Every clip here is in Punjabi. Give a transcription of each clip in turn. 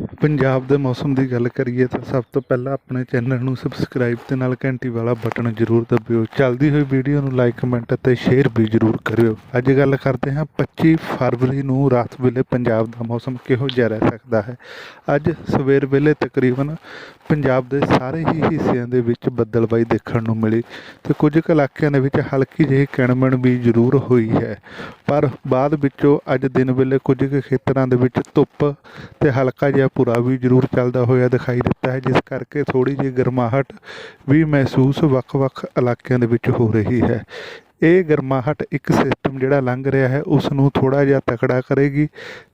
ਪੰਜਾਬ ਦੇ ਮੌਸਮ ਦੀ ਗੱਲ ਕਰੀਏ ਤਾਂ ਸਭ ਤੋਂ ਪਹਿਲਾਂ ਆਪਣੇ ਚੈਨਲ ਨੂੰ ਸਬਸਕ੍ਰਾਈਬ ਤੇ ਨਾਲ ਘੰਟੀ ਵਾਲਾ ਬਟਨ ਜ਼ਰੂਰ ਦਬਿਓ। ਚੱਲਦੀ ਹੋਈ ਵੀਡੀਓ ਨੂੰ ਲਾਈਕ ਕਮੈਂਟ ਅਤੇ ਸ਼ੇਅਰ ਵੀ ਜ਼ਰੂਰ ਕਰਿਓ। ਅੱਜ ਗੱਲ ਕਰਦੇ ਹਾਂ 25 ਫਰਵਰੀ ਨੂੰ ਰਾਤ ਵੇਲੇ ਪੰਜਾਬ ਦਾ ਮੌਸਮ ਕਿਹੋ ਜਿਹਾ ਰਹਿ ਸਕਦਾ ਹੈ? ਅੱਜ ਸਵੇਰ ਵੇਲੇ ਤਕਰੀਬਨ ਪੰਜਾਬ ਦੇ ਸਾਰੇ ਹੀ ਹਿੱਸਿਆਂ ਦੇ ਵਿੱਚ ਬੱਦਲਬਾਈ ਦੇਖਣ ਨੂੰ ਮਿਲੀ ਤੇ ਕੁਝ ਕੁ ਇਲਾਕਿਆਂ ਦੇ ਵਿੱਚ ਹਲਕੀ ਜਿਹੀ ਕਿਣਮਣ ਵੀ ਜ਼ਰੂਰ ਹੋਈ ਹੈ। ਪਰ ਬਾਅਦ ਵਿੱਚੋਂ ਅੱਜ ਦਿਨ ਵੇਲੇ ਕੁਝ ਕੁ ਖੇਤਰਾਂ ਦੇ ਵਿੱਚ ਧੁੱਪ ਤੇ ਹਲਕਾ ਜਿਹਾ ਭੂਰਾ ਵੀ ਜ਼ਰੂਰ ਚੱਲਦਾ ਹੋਇਆ ਦਿਖਾਈ ਦਿੱਤਾ ਹੈ, ਜਿਸ ਕਰਕੇ ਥੋੜੀ ਜਿਹੀ ਗਰਮਾਹਟ ਵੀ ਮਹਿਸੂਸ ਵੱਖ-ਵੱਖ ਇਲਾਕਿਆਂ ਦੇ ਵਿੱਚ ਹੋ ਰਹੀ ਹੈ। ਇਹ ਗਰਮਾਹਟ ਇੱਕ ਸਿਸਟਮ ਜਿਹੜਾ ਲੰਘ ਰਿਹਾ ਹੈ, ਉਸ ਨੂੰ ਥੋੜਾ ਜਿਹਾ ਤਕੜਾ ਕਰੇਗੀ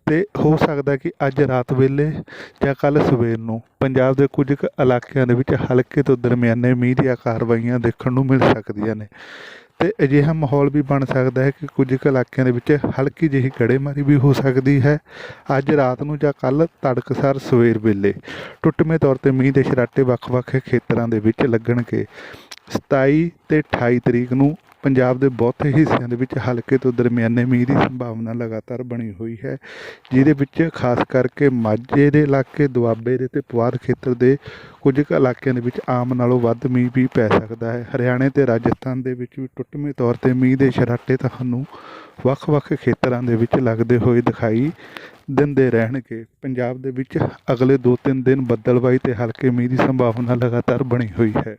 ਤੇ ਹੋ ਸਕਦਾ ਕਿ ਅੱਜ ਰਾਤ ਵੇਲੇ ਜਾਂ ਕੱਲ ਸਵੇਰ ਨੂੰ ਪੰਜਾਬ ਦੇ ਕੁਝ ਕੁ ਇਲਾਕਿਆਂ ਦੇ ਵਿੱਚ ਹਲਕੇ ਤੋਂ ਦਰਮਿਆਨੇ ਮੀਂਹ ਦੀਆਂ ਕਾਰਵਾਈਆਂ ਦੇਖਣ ਨੂੰ ਮਿਲ ਸਕਦੀਆਂ ਨੇ। ਤੇ ਅਜਿਹਾ ਮਾਹੌਲ ਵੀ ਬਣ ਸਕਦਾ ਹੈ ਕਿ ਕੁਝ ਕੁ ਇਲਾਕਿਆਂ ਦੇ ਵਿੱਚ ਹਲਕੀ ਜਿਹੀ ਗੜੇਮਾਰੀ ਵੀ ਹੋ ਸਕਦੀ ਹੈ। ਅੱਜ ਰਾਤ ਨੂੰ ਜਾਂ ਕੱਲ ਤੜਕਸਾਰ ਸਵੇਰ ਵੇਲੇ ਟੁੱਟਵੇਂ ਤੌਰ ਤੇ ਮੀਂਹ ਦੇ ਛਰਾਟੇ ਵੱਖ-ਵੱਖ ਖੇਤਰਾਂ ਦੇ ਵਿੱਚ ਲੱਗਣਗੇ। 27 ਤੇ 28 ਤਰੀਕ ਨੂੰ ਪੰਜਾਬ ਦੇ ਬਹੁਤੇ ਹਿੱਸਿਆਂ ਦੇ ਵਿੱਚ ਹਲਕੇ ਤੋਂ ਦਰਮਿਆਨੇ ਮੀਂਹ ਦੀ ਸੰਭਾਵਨਾ ਲਗਾਤਾਰ ਬਣੀ ਹੋਈ ਹੈ, ਜਿਹਦੇ ਵਿੱਚ ਖਾਸ ਕਰਕੇ ਮਾਝੇ ਦੇ ਇਲਾਕੇ, ਦੁਆਬੇ ਦੇ ਤੇ ਪੁਆਧ ਖੇਤਰ ਦੇ ਕੁਝ ਕੁ ਇਲਾਕਿਆਂ ਦੇ ਵਿੱਚ ਆਮ ਨਾਲੋਂ ਵੱਧ ਮੀਂਹ ਵੀ ਪੈ ਸਕਦਾ ਹੈ। ਹਰਿਆਣੇ ਤੇ ਰਾਜਸਥਾਨ ਦੇ ਵਿੱਚ ਵੀ ਟੁੱਟਵੇਂ ਤੌਰ ਤੇ ਮੀਂਹ ਦੇ ਛਰਾਟੇ ਤੁਹਾਨੂੰ ਵੱਖ-ਵੱਖ ਖੇਤਰਾਂ ਦੇ ਵਿੱਚ ਲੱਗਦੇ ਹੋਏ ਦਿਖਾਈ ਦਿੰਦੇ ਰਹਿਣਗੇ। ਪੰਜਾਬ ਦੇ ਵਿੱਚ ਅਗਲੇ 2-3 ਦਿਨ ਬੱਦਲਬਾਈ ਤੇ ਹਲਕੇ ਮੀਂਹ ਦੀ ਸੰਭਾਵਨਾ ਲਗਾਤਾਰ ਬਣੀ ਹੋਈ ਹੈ।